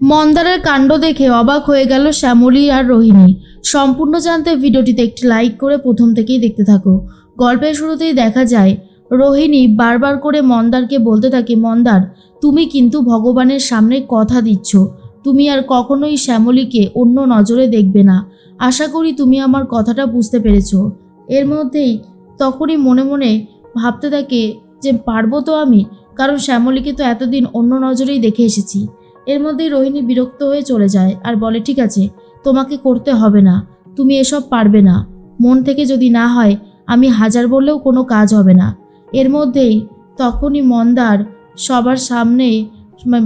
মন্দারের কাণ্ড দেখে অবাক হয়ে গেল শ্যামলী আর রোহিণী। সম্পূর্ণ জানতে ভিডিওটিতে একটি লাইক করে প্রথম থেকেই দেখতে থাকো। গল্পের শুরুতেই দেখা যায়, রোহিণী বারবার করে মন্দারকে বলতে থাকে, মন্দার, তুমি কিন্তু ভগবানের সামনে কথা দিচ্ছ। তুমি আর কখনোই শ্যামলীকে অন্য নজরে দেখবে না। আশা করি তুমি আমার কথাটা বুঝতে পেরেছ। এর মধ্যেই তখনই মনে মনে ভাবতে থাকে যে, পারব তো আমি? কারণ শ্যামলীকে তো এতদিন অন্য নজরেই দেখে এসেছি। এর মধ্যেই রোহিণী বিরক্ত হয়ে চলে যায় আর বলে, ঠিক আছে, তোমাকে করতে হবে না, তুমি এসব পারবে না। মন থেকে যদি না হয়, আমি হাজার বললেও কোনো কাজ হবে না। এর মধ্যেই তখনই মন্দার সবার সামনে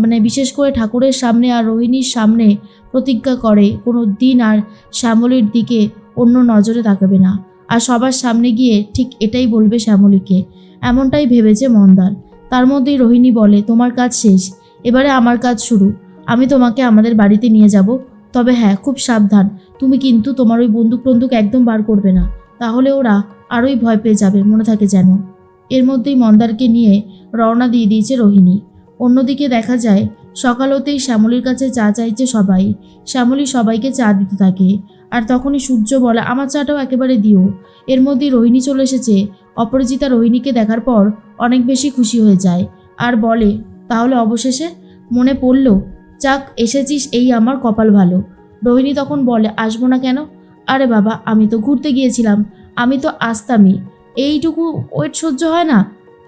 মানে বিশেষ করে ঠাকুরের সামনে আর রোহিণীর সামনে প্রতিজ্ঞা করে, কোনো দিন আর শ্যামলীর দিকে অন্য নজরে তাকাবে না। আর সবার সামনে গিয়ে ঠিক এটাই বলবে শ্যামলীকে, এমনটাই ভেবেছে মন্দার। তার মধ্যেই রোহিণী বলে, তোমার কাজ শেষ এবারে আমার কাজ শুরু। আমি তোমাকে আমাদের বাড়িতে নিয়ে যাব। তবে হ্যাঁ খুব সাবধান। তুমি কিন্তু তোমার ওই বন্দুক টন্দুক একদম বার করবে না। তাহলে ওরা আরোই ভয় পেয়ে যাবে, মনে থাকে যেন। এর মধ্যেই মন্দারকে নিয়ে রওনা দিয়ে দিয়েছে রোহিণী। অন্যদিকে দেখা যায়, সকাল হতেই শ্যামলীর কাছে চা চাইছে সবাই। শ্যামলী সবাইকে চা দিতে থাকে। আর তখনই সূর্য বলে, আমার চাটাও একেবারে দিও। এর মধ্যেই রোহিণী চলে এসেছে। অপরাজিতা রোহিণীকে দেখার পর অনেক বেশি খুশি হয়ে যায়। আর বলে তাহলে অবশেষে মনে পড়ল, যাক, এসেছিস এই আমার কপাল ভালো। রোহিণী তখন বলে, আসব না কেন? আরে বাবা, আমি তো ঘুরতে গিয়েছিলাম। আমি তো আসতামই। এইটুকু ওয়েট সহ্য হয় না?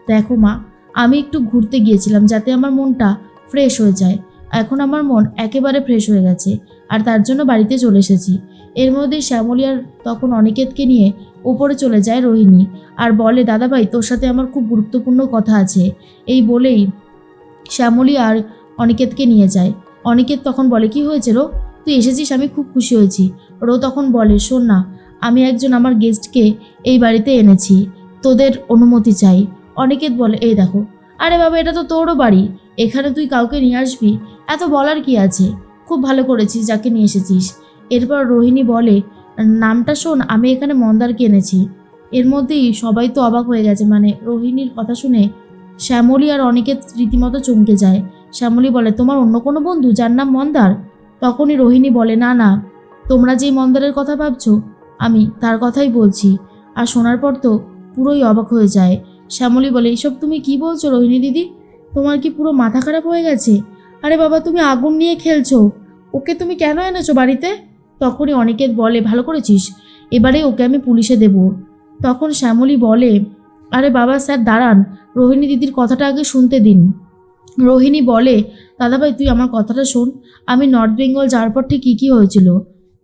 দেখো মা, আমি একটু ঘুরতে গিয়েছিলাম যাতে আমার মনটা ফ্রেশ হয়ে যায়। এখন আমার মন একেবারে ফ্রেশ হয়ে গেছে, আর তার জন্য বাড়িতে চলে এসেছি। এর মধ্যে শ্যামলী আর তখন অনিকেতকে নিয়ে ওপরে চলে যায় রোহিণী। আর বলে, দাদাভাই, তোর সাথে আমার খুব গুরুত্বপূর্ণ কথা আছে। এই বলেই শ্যামলী আর অনিকেতকে নিয়ে যায়। অনিকেত তখন বলে, কি হয়েছে রো? তুই এসেছিস, আমি খুব খুশি হয়েছি। রো তখন বলে, শোন না, আমি একজন আমার গেস্টকে এই বাড়িতে এনেছি, তোদের অনুমতি চাই। অনিকেত বলে, এই দেখো। আরে বাবা, এটা তো তোরও বাড়ি, এখানে তুই কাউকে নিয়ে আসবি? এত বলার কি আছে? খুব ভালো করেছিস, যাকে নিয়ে এসেছিস। এরপর রোহিণী বলে, নামটা শোন, আমি এখানে মন্দারকে এনেছি। এর মধ্যেই সবাই তো অবাক হয়ে গেছে। মানে রোহিণীর কথা শুনে শ্যামলী আর অনিকেত রীতিমতো চমকে যায়। শ্যামলী বলে, তোমার অন্য কোনো বন্ধু যার নাম মন্দার? তখনই রোহিণী বলে, না না, তোমরা যেই মন্দারের কথা ভাবছ, আমি তার কথাই বলছি। আর শোনার পর তো পুরোই অবাক হয়ে যায়। শ্যামলী বলে, এইসব তুমি কি বলছো রোহিণী দিদি? তোমার কি পুরো মাথা খারাপ হয়ে গেছে? আরে বাবা, তুমি আগুন নিয়ে খেলছো। ওকে তুমি কেন এনেছো বাড়িতে? তখনই অনিকেত বলে, ভালো করেছিস এবারে ওকে আমি পুলিশে দেব। তখন শ্যামলী বলে আরে বাবা, স্যার, দাঁড়ান। রোহিণী দিদির কথাটা আগে শুনতে দিন। রোহিণী বলে, দাদাভাই, তুই আমার কথাটা শোন। আমি নর্থ বেঙ্গল যাওয়ার পর ঠিক কী কী হয়েছিল?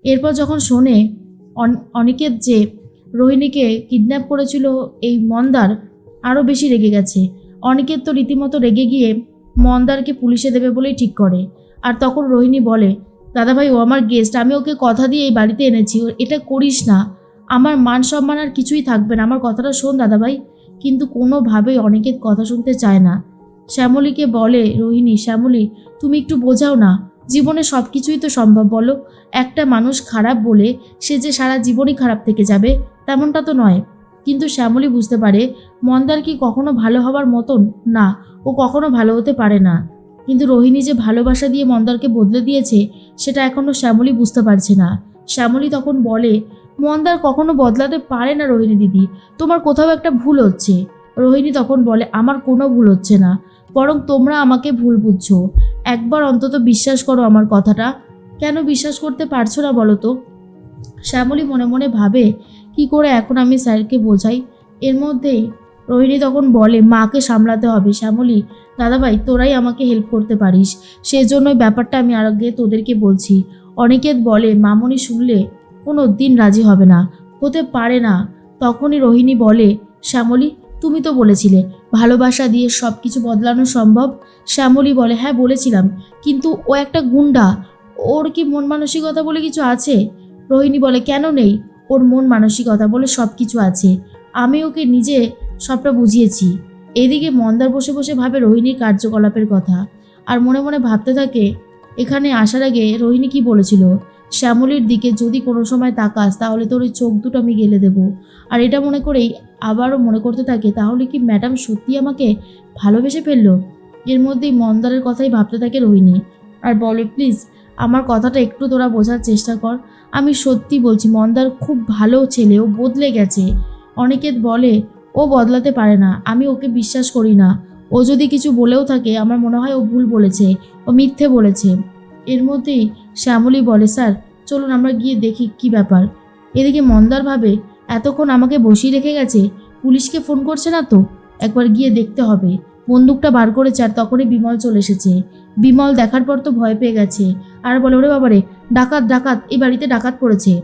এরপর যখন শোনে অন- অনিকেত যে রোহিণীকে কিডন্যাপ করেছিল এই মন্দার আরও বেশি রেগে গেছে। অনিকেত তো রীতিমতো রেগে গিয়ে মন্দারকে পুলিশে দেবে বলেই ঠিক করে। আর তখন রোহিণী বলে, দাদাভাই, ও আমার গেস্ট আমি ওকে কথা দিয়ে এই বাড়িতে এনেছি। এটা করিস না। আমার মান সম্মান আর কিছুই থাকবে না। আমার কথাটা শোন, দাদাভাই। কিন্তু কোনোভাবেই অনেকের কথা শুনতে চায় না। শ্যামলীকে বলে, রোহিণী, শ্যামলী, তুমি একটু বোঝাও না। জীবনে সব কিছুই তো সম্ভব বলো। একটা মানুষ খারাপ বলে সে যে সারা জীবনই খারাপ থেকে যাবে, তেমনটা তো নয়। কিন্তু শ্যামলী বুঝতে পারে, মন্দার কি কখনো ভালো হওয়ার মতন? না, ও কখনো ভালো হতে পারে না। কিন্তু রোহিণী যে ভালোবাসা দিয়ে মন্দারকে বদলে দিয়েছে, সেটা এখনও শ্যামলী বুঝতে পারছে না। শ্যামলী তখন বলে মন্দার কখনো বদলাতে পারে না রোহিণী দিদি, তোমার কোথাও একটা ভুল হচ্ছে। রোহিণী তখন বলে, আমার কোনো ভুল হচ্ছে না, বরং তোমরা আমাকে ভুল বুঝছ। একবার অন্তত বিশ্বাস করো আমার কথাটা। কেন বিশ্বাস করতে পারছ না বলো তো? শ্যামলী মনে মনে ভাবে, কি করে এখন আমি স্যারকে বোঝাই? এর মধ্যে রোহিণী তখন বলে, মাকে সামলাতে হবে শ্যামলী। দাদাভাই, তোরাই আমাকে হেল্প করতে পারিস। সেজন্যই ব্যাপারটা আমি আগে তোদেরকে বলছি। অনিকেত বলে, মামনি শুনলে কোনো দিন রাজি হবে না, হতে পারে না। তখনই রোহিণী বলে, শ্যামলী, তুমি তো বলেছিলে, ভালোবাসা দিয়ে সব কিছু বদলানো সম্ভব? শ্যামলী বলে হ্যাঁ বলেছিলাম, কিন্তু ও একটা গুন্ডা, ওর কি মন মানসিকতা বলে কিছু আছে? রোহিণী বলে, কেন নেই, ওর মন মানসিকতা বলে সব কিছু আছে, আমি ওকে নিজে সবটা বুঝিয়েছি। এদিকে মন্দার বসে বসে ভাবে রোহিণীর কার্যকলাপের কথা, আর মনে মনে ভাবতে থাকে এখানে আসার আগে রোহিণী কি বলেছিল? শ্যামলীর দিকে যদি কোনো সময় তাকাস, তাহলে তোর ওই চোখ দুটো আমি গেলে দেবো। আর এটা মনে করেই আবারও মনে করতে থাকে, তাহলে কি ম্যাডাম সত্যি আমাকে ভালোবেসে ফেলল? এর মধ্যেই মন্দারের কথাই ভাবতে থাকে রোহিণী। আর বলে, প্লিজ, আমার কথাটা একটু তোরা বোঝার চেষ্টা কর। আমি সত্যি বলছি, মন্দার খুব ভালো ছেলে, ও বদলে গেছে। অনেকে বলে, ও বদলাতে পারে না, আমি ওকে বিশ্বাস করি না। ও যদি কিছু বলেও থাকে, আমার মনে হয় ও ভুল বলেছে, ও মিথ্যে বলেছে। এর মধ্যেই শ্যামলী বলে, স্যার, চলুন আমরা গিয়ে দেখি কি ব্যাপার। এদিকে মন্দার ভাবে, এতক্ষণ আমাকে বসিয়ে রেখে গেছে? পুলিশকে ফোন করছে না তো? একবার গিয়ে দেখতে হবে। বন্দুকটা বার করেছে আর তখনই বিমল চলে এসেছে। বিমল দেখার পর তো ভয় পেয়ে গেছে। আর বলে, ওরে বাবারে, ডাকাত ডাকাত, এই বাড়িতে ডাকাত পড়েছে।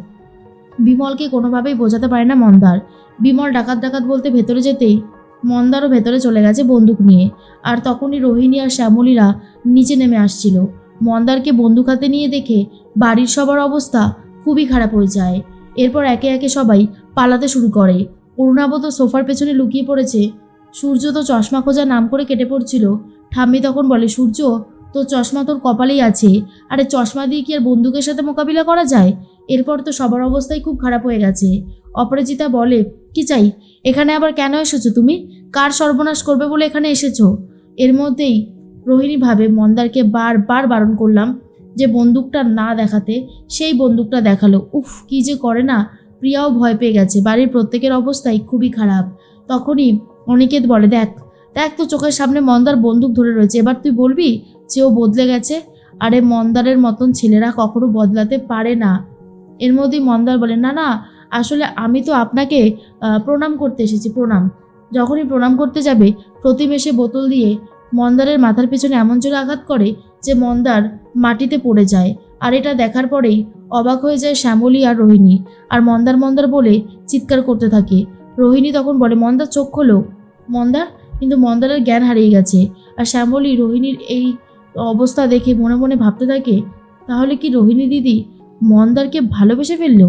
বিমলকে কোনোভাবেই বোঝাতে পারে না মন্দার। বিমল ডাকাত ডাকাত বলতে ভেতরে যেতেই মন্দারও ভেতরে চলে গেছে বন্দুক নিয়ে। আর তখনই রোহিণী আর শ্যামলীরা নিচে নেমে আসছিল। মন্দারকে বন্দুক হাতে নিয়ে দেখে বাড়ির সবার অবস্থা খুবই খারাপ হয়ে যায়। এরপর একে একে সবাই পালাতে শুরু করে। অরুণাব তো সোফার পেছনে লুকিয়ে পড়েছে। সূর্য তো চশমা খোঁজা নাম করে কেটে পড়ছিল। ঠাম্মি তখন বলে, সূর্য, তোর চশমা তোর কপালেই আছে। আরে চশমা দিয়ে কি আর বন্দুকের সাথে মোকাবিলা করা যায়? এরপর তো সবার অবস্থাই খুব খারাপ হয়ে গেছে। অপরাজিতা বলে কি চাই? এখানে আবার কেন এসেছ তুমি? কার সর্বনাশ করবে বলে এখানে এসেছ? এর মধ্যেই রোহিণী ভাবে মন্দারকে বারবার বারণ করলাম যে বন্দুকটা না দেখাতে সেই বন্দুকটা দেখাল। উফ, কি যে করে না? প্রিয়াও ভয় পেয়ে গেছে। বাড়ির প্রত্যেকের অবস্থাই খুবই খারাপ। তখনই অনিকেত বলে, দেখ দেখ তো চোখের সামনে মন্দার বন্দুক ধরে রয়েছে। এবার তুই বলবি যে ও বদলে গেছে? আরে মন্দারের মতন ছেলেরা কখনো বদলাতে পারে না। এর মধ্যেই মন্দার বলে, না না আসলে আমি তো আপনাকে প্রণাম করতে এসেছি, প্রণাম। যখনই প্রণাম করতে যাবে প্রতিবেশে বোতল দিয়ে মন্দারের মাথার পেছনে এমন জোরে আঘাত করে যে মন্দার মাটিতে পড়ে যায়। আর এটা দেখার পরেই অবাক হয়ে যায় শ্যামলী আর রোহিণী। আর মন্দার মন্দার বলে চিৎকার করতে থাকে। রোহিণী তখন বলে, মন্দার চোখ খোলো। মন্দার? কিন্তু মন্দারের জ্ঞান হারিয়ে গেছে। আর শ্যামলী রোহিণীর এই অবস্থা দেখে মনে মনে ভাবতে থাকে, তাহলে কি রোহিণী দিদি মন্দারকে ভালোবেসে ফেলল?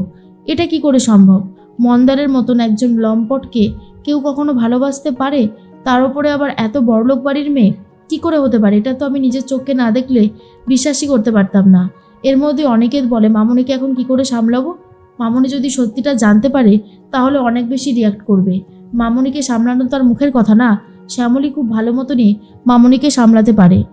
এটা কি করে সম্ভব? মন্দারের মতন একজন লম্পটকে কেউ কখনো ভালোবাসতে পারে? তার উপরে আবার এত বড়লোক বাড়ির মেয়ে? কি করে হতে পারে? এটা তো আমি নিজের চোখকে না দেখলে বিশ্বাসই করতে পারতাম না। এর মধ্যে অনেকে বলে, মামনিকে এখন কি করে সামলাবো? মামনি যদি সত্যিটা জানতে পারে, তাহলে অনেক বেশি রিয়াক্ট করবে। মামনিকে সামলানো তার মুখের কথা না। শ্যামলী খুব ভালো মতনই মামনিকে সামলাতে পারে।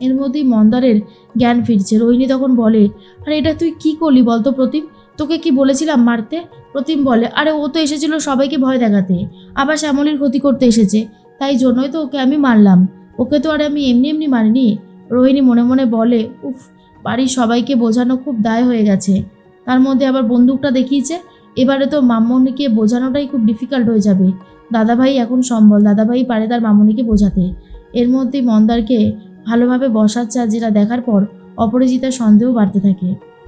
এর মধ্যেই মন্দারের জ্ঞান ফিরছে। রোহিণী তখন বলে, আরে এটা তুই কি করলি বলতো প্রতিম তোকে কি বলেছিলাম মারতে? প্রতিম বলে, আরে, ও তো এসেছিল সবাইকে ভয় দেখাতে। আবার শ্যামলীর ক্ষতি করতে এসেছে। তাই জন্যই তো ওকে আমি মারলাম। ওকে তো আর আমি এমনি এমনি মারিনি। রোহিণী মনে মনে বলে, উফ, বাড়ির সবাইকে বোঝানো খুব দায় হয়ে গেছে। তার মধ্যে আবার বন্দুকটা দেখিয়েছে। এবারে তো মামনিকে বোঝানোটাই খুব ডিফিকাল্ট হয়ে যাবে। দাদাভাই এখন সম্বল, দাদাভাই পারে তার মামনিকে বোঝাতে। এর মধ্যে মন্দারকে ভালোভাবে বসাচ্ছে যেটা দেখার পর অপরাজিতার সন্দেহ বাড়তে থাকে।